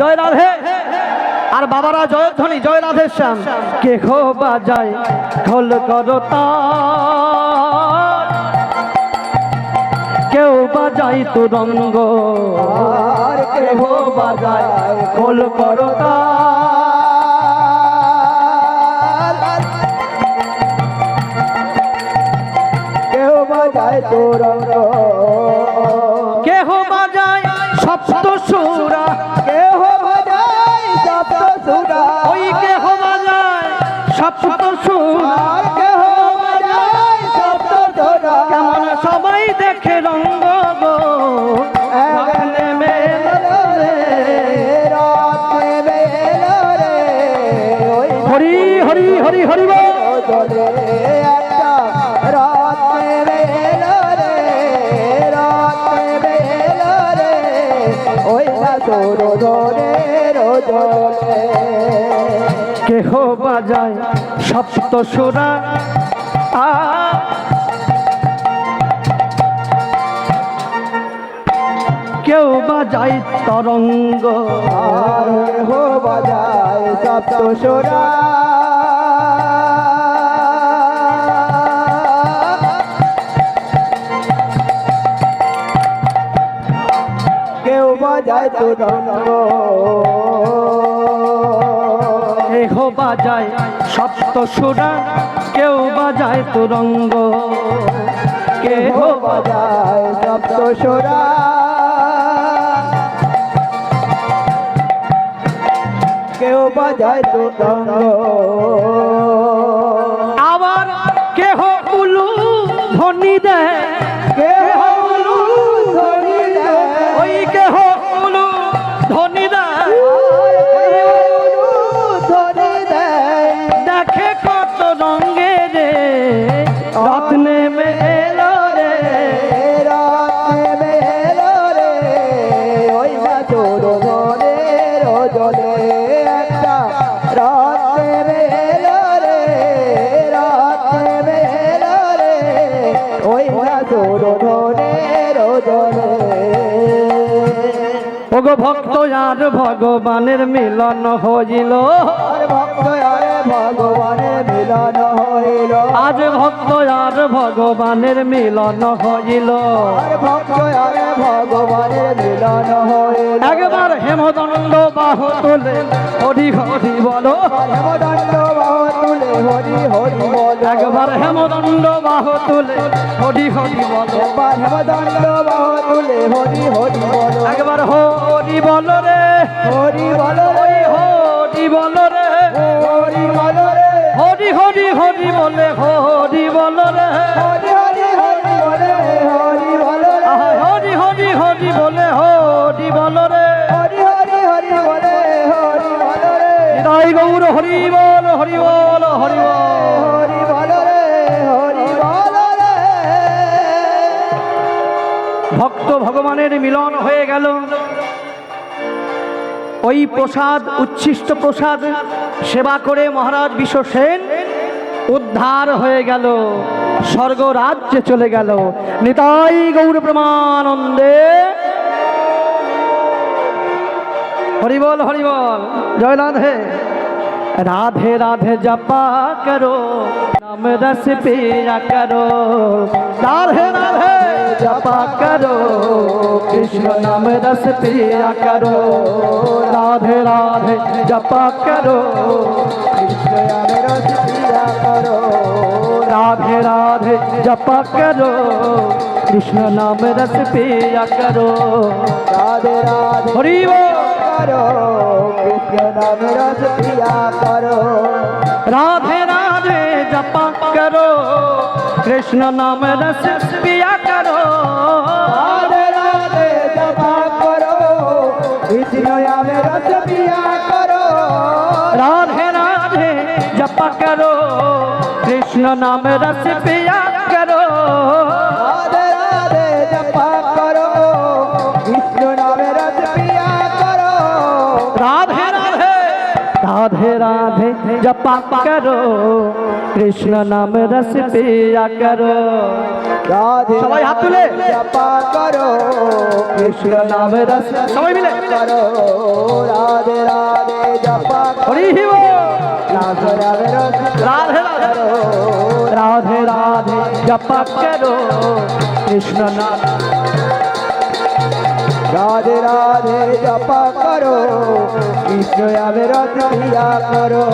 জয় রাধে আর বাবারা জয়ধ্বনি জয় রাধে শ্যাম কে খো বাজায়, খোল করো তার। কেউ বাজাই তুরঙ্গ কেহ বাজায়, খোল করো তার। কেউ বাজায় তোরঙ্গ কেহ বাজায় সপ্ত সুরা? আ। কেউ বাজায় তরঙ্গ? আর বাজায় সপ্ত সুরা? বাজায় তুরঙ্গ। কেহ বাজায় সপ্ত সুরা কেউ বাজায় তুরঙ্গ। কেহ বাজায় সপ্ত সুরা। কেউ বাজায় তুরঙ্গ। আবার কেহ উলু ধ্বনি দেয়। কেহ তোর মনের জলে একটা রাতে বেলো রে রাতে বেলো রে ওই না তোর মনের জলে ওগো ভক্ত আর ভগবানের মিলন হইল। ভক্ত ভগবানের মিলন হইল। আজ ভক্ত আর ভগবানের মিলন হইল। আর ভক্ত আরে ভগবানের মিলন হইল। একবার হেমদণ্ড বাহ তোলে হরি হরি বলো। হেমদণ্ড বাহ তুলে হরি হরি বল। একবার হেমদণ্ড বাহ তোলে হরি হরি বলো। একবার হেমদণ্ড বাহ তুলে হরি হরি বল। একবার হরি বল রে। হরি বল ওই হরি বল রে। হরি বল রে হরি হরি হরি বলে হরি বল রে হরি হরি হরি বলে হরি বল রে হরি হরি হরি বলে হরি বল রে হরি হরি হরি বলে হরি বল রে হৃদয় গৌর হরি বল হরি বল হরি বল। হরি বল রে হরি বল রে ভক্ত ভগবানের মিলন হয়ে গেল। ওই প্রসাদ উচ্ছিষ্ট প্রসাদ সেবা করে মহারাজ বিশ্বসেন উদ্ধার হয়ে গেল স্বর্গ রাজ্যে চলে গেল। নিতাই গৌর প্রমানন্দে। হরিবল হরিবল। জয় রাধে রাধে রাধে জপা করো নাম রস পিয়া করো রাধে রাধে জপা করো কৃষ্ণ নাম রস পিয়া করো রাধে রাধে জপা করো কৃষ্ণ আমি রস পিয়া করো রাধে রাধে জপা করো কৃষ্ণ নাম রস পিয়া করো রাধে রাধে হরি বল। করো কৃষ্ণ নাম রস প্রিয়া করো। রাধে রাধে জপ করো কৃষ্ণ নাম রস প্রিয়া করো। রাধে রাধে জপ করো কৃষ্ণ নাম রস প্রিয়া করো। রাধে রাধে জপ করো কৃষ্ণ নাম রস প্রিয়া राधे राधे राधे राधे जपा करो कृष्ण नाम रस पिया करो রাধে সবাই হাত তুলে। জপা করো কৃষ্ণ নাম রস সবাই মিলে। করো রাধে রাধে জপা হরি হিব রাধে রাধে রস राधे राधे করো राधे राधे जपा करो कृष्ण किया करो।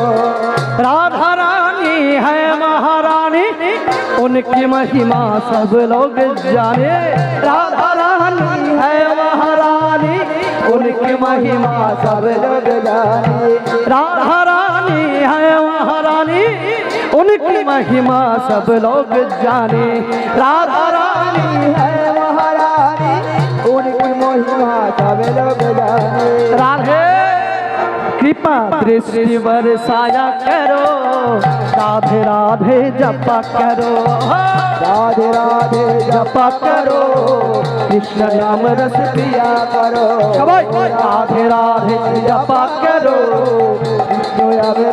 राधा रानी है महारानी, उनकी महिमा सब लोग जाने। राधा रानी है महारानी, उनकी महिमा सब लोग जाने। राधा रानी है महारानी, उनकी महिमा सब लोग जाने। राधा रानी है उनकी महिमा सब लोग जाने राधे कृपा दृष्टि बरसाया करो राधे राधे जपा करो राधे राधे जपा करो कृष्ण नाम रस पिया करो সবাই রাধে রাধে জপা করো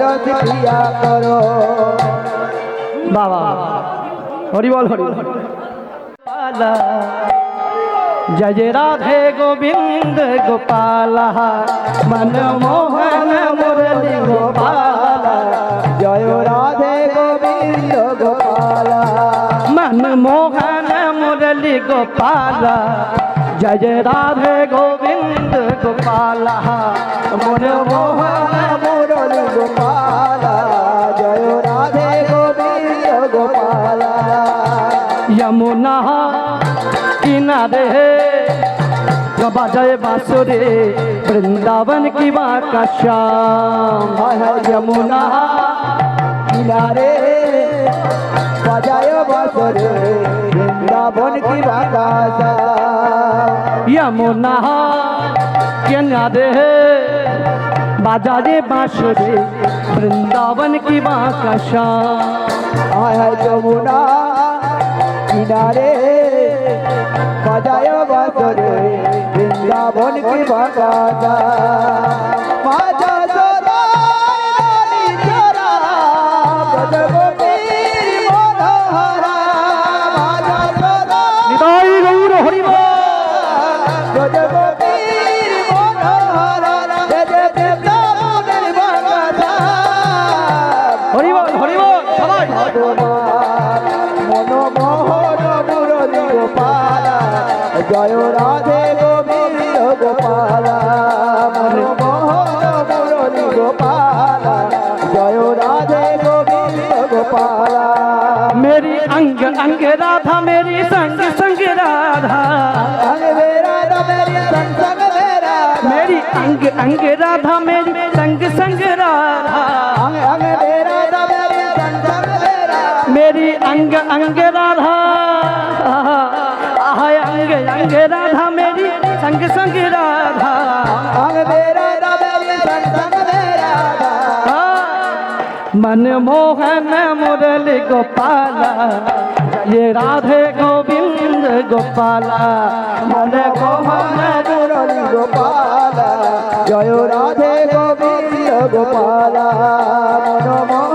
রস পিয়া করো বাবা হরি বল হরি বল। जय जय राधे गोविंद गोपाल मन मोहन मुरली गोपाल जय राधे गोविंद गोपाल मन मोहन मुरली गोपाल जय राधे गोविंद गोपाल मन मोहन যমুনা কিনারে জবা জয় বাসুরে বৃন্দাবন কি বাকাশাম যমুনা কিনারে বাজায় বাসুরে বৃন্দাবন কি বাকাশাম যমুনা কিনারে বাজারে বাঁশুরে বৃন্দাবন কি বাঁকাশা আয় কিনারে বাজায় বাজরে বৃন্দাবন কি বাতাসা গোপালা জয় রাধে গোবিন্দ গোপালা মনমোহন মুরলী গোপালা জয় রাধে গোবিন্দ গোপালা मेरी अंग अंग राधा मेरी संग संग राधा अंग मेरा मेरी संग मेरा मेरी अंग अंग राधा मेरी संग संग राधा अंग अंग अंग अंग राधा आहा अंग अंग राधा मेरी संग संग राधा अंग तेरा राधा मेरी संग संग राधा मन मोहन मुरली गोपाला ये राधे गोविंद गोपाला मन मोहन मुरली गोपाला जय राधे गोविंद गोपाला मन मोहन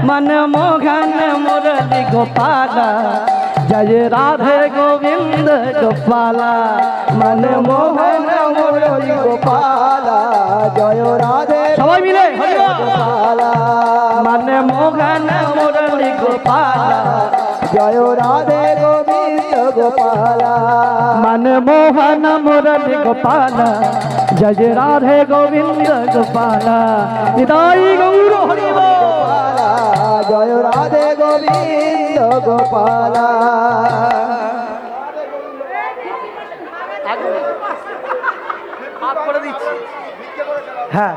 मोहन मन मोहन मुरली गोपाला जय राधे गोविंद गोपाला मन मोहन মুরলী গোপালা জয় রাধে সবাই মিলে হরি বল। গোপালা मन मोहन मुरली गोपाला জয় রাধে গোবিন্দ গোপালা मन मोहन मुरली गोपाला जय राधे गोविंद गोपाला निताई गौर हरि बोल। গোপালা জয় রাধে গোবিন্দ গোপালা। হাত করে দিচ্ছি। হ্যাঁ